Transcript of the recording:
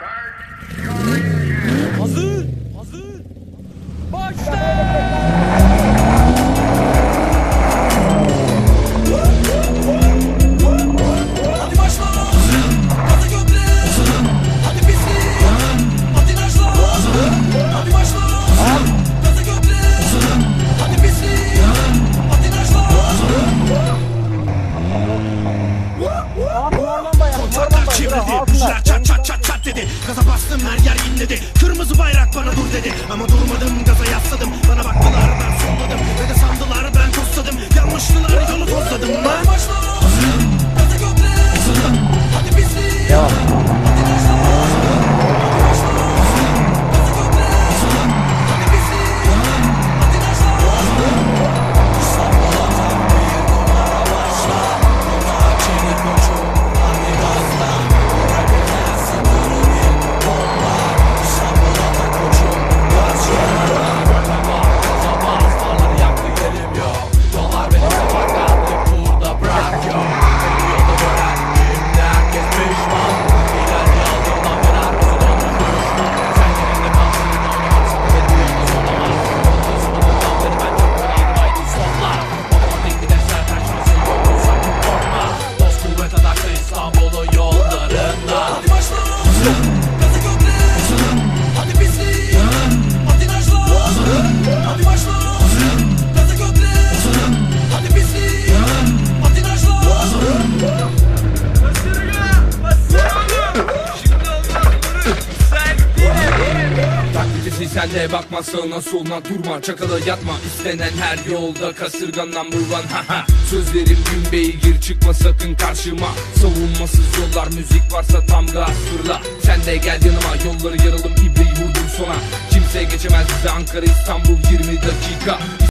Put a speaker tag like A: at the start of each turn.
A: Start. Dedi. Gaza bastım her yer inledi. Kırmızı bayrak bana dur dedi. Ama durmadım gaza yasladım. Bana baktılar ben solladım Ve de sandılar ben tosladım. Yanlıştılar
B: Taklitisi sen de bakma sağına soluna durma. Çakala yatma istenen her yolda kasırgan number one Sözlerim gün beygir çıkma sakın karşıma. Savunmasız yollar müzik varsa tam gaz fırla. Sen de gel yanıma yolları yaralım ibreyi vurdum sona. Kimse geçemez bize Ankara İstanbul 20 dakika